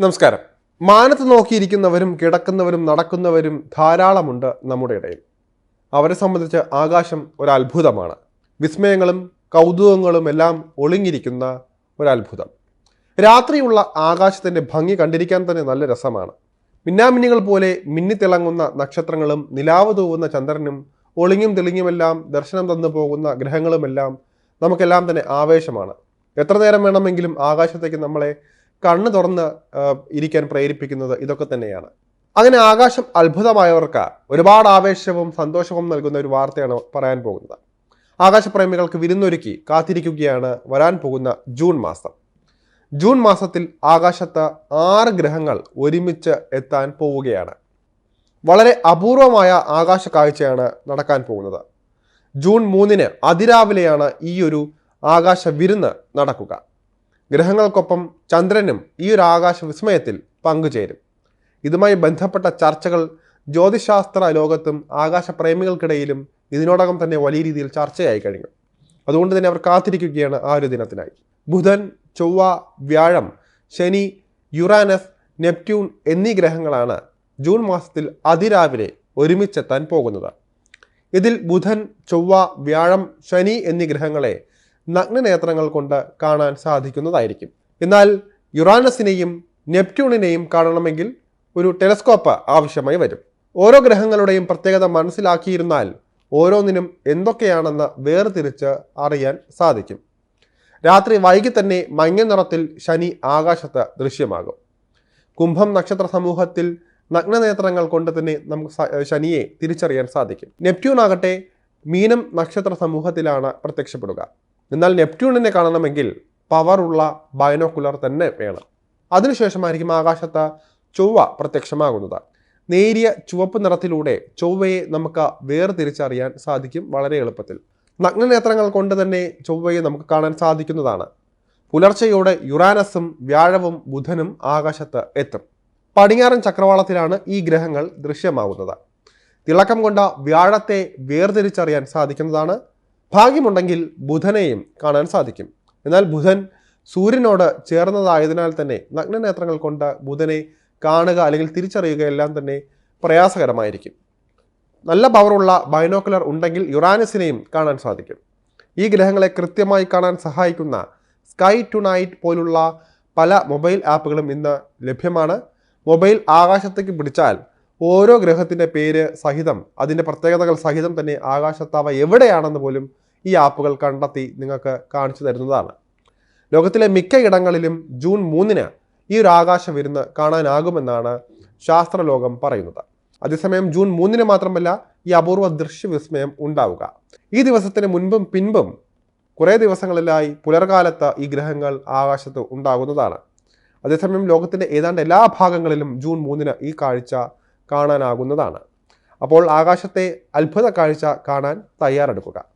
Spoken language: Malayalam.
നമസ്കാരം. മാനത്ത് നോക്കിയിരിക്കുന്നവരും കിടക്കുന്നവരും നടക്കുന്നവരും ധാരാളമുണ്ട് നമ്മുടെ ഇടയിൽ. അവരെ സംബന്ധിച്ച് ആകാശം ഒരു അത്ഭുതമാണ് വിസ്മയങ്ങളും കൗതുകങ്ങളും എല്ലാം ഒളിഞ്ഞിരിക്കുന്ന ഒരു അത്ഭുതം രാത്രിയുള്ള ആകാശത്തിന്റെ ഭംഗി കണ്ടിരിക്കാൻ തന്നെ നല്ല രസമാണ്. മിന്നാമിന്നികൾ പോലെ മിന്നിത്തിളങ്ങുന്ന നക്ഷത്രങ്ങളും നിലാവ് തൂവുന്ന ചന്ദ്രനും ഒളിഞ്ഞും തെളിഞ്ഞുമെല്ലാം ദർശനം തന്നു പോകുന്ന ഗ്രഹങ്ങളുമെല്ലാം നമുക്കെല്ലാം തന്നെ ആവേശമാണ്. എത്ര നേരം വേണമെങ്കിലും ആകാശത്തേക്ക് നമ്മളെ കണ്ണ് തുറന്ന് ഇരിക്കാൻ പ്രേരിപ്പിക്കുന്നത് ഇതൊക്കെ തന്നെയാണ്. അങ്ങനെ ആകാശം അത്ഭുതമായവർക്ക് ഒരുപാട് ആവേശവും സന്തോഷവും നൽകുന്ന ഒരു വാർത്തയാണ് പറയാൻ പോകുന്നത്. ആകാശപ്രേമികൾക്ക് വിരുന്നൊരുക്കി കാത്തിരിക്കുകയാണ് വരാൻ പോകുന്ന ജൂൺ മാസം. ജൂൺ മാസത്തിൽ ആകാശത്ത് ആറ് ഗ്രഹങ്ങൾ ഒരുമിച്ച് എത്താൻ പോവുകയാണ്. വളരെ അപൂർവമായ ആകാശ കാഴ്ചയാണ് നടക്കാൻ പോകുന്നത്. ജൂൺ മൂന്നിന് അതിരാവിലെയാണ് ഈ ഒരു ആകാശ വിരുന്ന് നടക്കുക. ഗ്രഹങ്ങൾക്കൊപ്പം ചന്ദ്രനും ഈ ഒരു ആകാശ വിസ്മയത്തിൽ പങ്കുചേരും. ഇതുമായി ബന്ധപ്പെട്ട ചർച്ചകൾ ജ്യോതിശാസ്ത്ര ലോകത്തും ആകാശപ്രേമികൾക്കിടയിലും ഇതിനോടകം തന്നെ വലിയ രീതിയിൽ ചർച്ചയായി കഴിഞ്ഞു. അതുകൊണ്ട് തന്നെ അവർ കാത്തിരിക്കുകയാണ് ആ ഒരു ദിനത്തിനായി. ബുധൻ ചൊവ്വ വ്യാഴം ശനി യുറാനസ് നെപ്റ്റ്യൂൺ എന്നീ ഗ്രഹങ്ങളാണ് ജൂൺ മാസത്തിൽ അതിരാവിലെ ഒരുമിച്ചെത്താൻ പോകുന്നത്. ഇതിൽ ബുധൻ ചൊവ്വ വ്യാഴം ശനി എന്നീ ഗ്രഹങ്ങളെ നഗ്നനേത്രങ്ങൾ കൊണ്ട് കാണാൻ സാധിക്കുന്നതായിരിക്കും. എന്നാൽ യുറാനസിനെയും നെപ്റ്റ്യൂണിനെയും കാണണമെങ്കിൽ ഒരു ടെലസ്കോപ്പ് ആവശ്യമായി വരും. ഓരോ ഗ്രഹങ്ങളുടെയും പ്രത്യേകത മനസ്സിലാക്കിയിരുന്നാൽ ഓരോന്നിനും എന്തൊക്കെയാണെന്ന് വേർതിരിച്ച് അറിയാൻ സാധിക്കും. രാത്രി വൈകി തന്നെ മഞ്ഞ നിറത്തിൽ ശനി ആകാശത്ത് ദൃശ്യമാകും. കുംഭം നക്ഷത്ര സമൂഹത്തിൽ നഗ്നനേത്രങ്ങൾ കൊണ്ട് തന്നെ നമുക്ക് ശനിയെ തിരിച്ചറിയാൻ സാധിക്കും. നെപ്റ്റ്യൂൺ ആകട്ടെ മീനം നക്ഷത്ര സമൂഹത്തിലാണ് പ്രത്യക്ഷപ്പെടുക. എന്നാൽ നെപ്റ്റ്യൂണിനെ കാണണമെങ്കിൽ പവറുള്ള ബൈനോക്കുലർ തന്നെ വേണം. അതിനുശേഷമായിരിക്കും ആകാശത്ത് ചൊവ്വ പ്രത്യക്ഷമാകുന്നത്. നേരിയ ചുവപ്പ് നിറത്തിലൂടെ ചൊവ്വയെ നമുക്ക് വേർതിരിച്ചറിയാൻ സാധിക്കും വളരെ എളുപ്പത്തിൽ. നഗ്നനേത്രങ്ങൾ കൊണ്ട് തന്നെ ചൊവ്വയെ നമുക്ക് കാണാൻ സാധിക്കുന്നതാണ്. പുലർച്ചയോടെ യുറാനസും വ്യാഴവും ബുധനും ആകാശത്ത് എത്തും. പടിഞ്ഞാറൻ ചക്രവാളത്തിലാണ് ഈ ഗ്രഹങ്ങൾ ദൃശ്യമാകുന്നത് തിളക്കം കൊണ്ട വ്യാഴത്തെ വേർതിരിച്ചറിയാൻ സാധിക്കുന്നതാണ്. ഭാഗ്യമുണ്ടെങ്കിൽ ബുധനെയും കാണാൻ സാധിക്കും. എന്നാൽ ബുധൻ സൂര്യനോട് ചേർന്നതായതിനാൽ തന്നെ നഗ്നനേത്രങ്ങൾ കൊണ്ട് ബുധനെ കാണുക അല്ലെങ്കിൽ തിരിച്ചറിയുക എല്ലാം തന്നെ പ്രയാസകരമായിരിക്കും. നല്ല പവറുള്ള ബൈനോക്കുലർ ഉണ്ടെങ്കിൽ യുറാനസിനെയും കാണാൻ സാധിക്കും. ഈ ഗ്രഹങ്ങളെ കൃത്യമായി കാണാൻ സഹായിക്കുന്ന സ്കൈ ടു നൈറ്റ് പോലുള്ള പല മൊബൈൽ ആപ്പുകളും ഇന്ന് ലഭ്യമാണ്. മൊബൈൽ ആകാശത്തേക്ക് പിടിച്ചാൽ ഓരോ ഗ്രഹത്തിന്റെ പേര് സഹിതം അതിന്റെ പ്രത്യേകതകൾ സഹിതം തന്നെ ആകാശത്താവ എവിടെയാണെന്ന് പോലും ഈ ആപ്പുകൾ കണ്ടെത്തി നിങ്ങൾക്ക് കാണിച്ചു തരുന്നതാണ്. ലോകത്തിലെ മിക്ക ഇടങ്ങളിലും ജൂൺ മൂന്നിന് ഈ ഒരു ആകാശ വിരുന്ന് കാണാനാകുമെന്നാണ് ശാസ്ത്രലോകം പറയുന്നത്. അതേസമയം ജൂൺ മൂന്നിന് മാത്രമല്ല ഈ അപൂർവ ദൃശ്യവിസ്മയം ഉണ്ടാവുക. ഈ ദിവസത്തിന് മുൻപും പിൻപും കുറേ ദിവസങ്ങളിലായി പുലർകാലത്ത് ഈ ഗ്രഹങ്ങൾ ആകാശത്ത് ഉണ്ടാകുന്നതാണ്. അതേസമയം ലോകത്തിന്റെ ഏതാണ്ട് എല്ലാ ഭാഗങ്ങളിലും ജൂൺ മൂന്നിന് ഈ കാഴ്ച കാണാനാകുന്നതാണ്. അപ്പോൾ ആകാശത്തെ അത്ഭുത കാഴ്ച കാണാൻ തയ്യാറെടുക്കുക.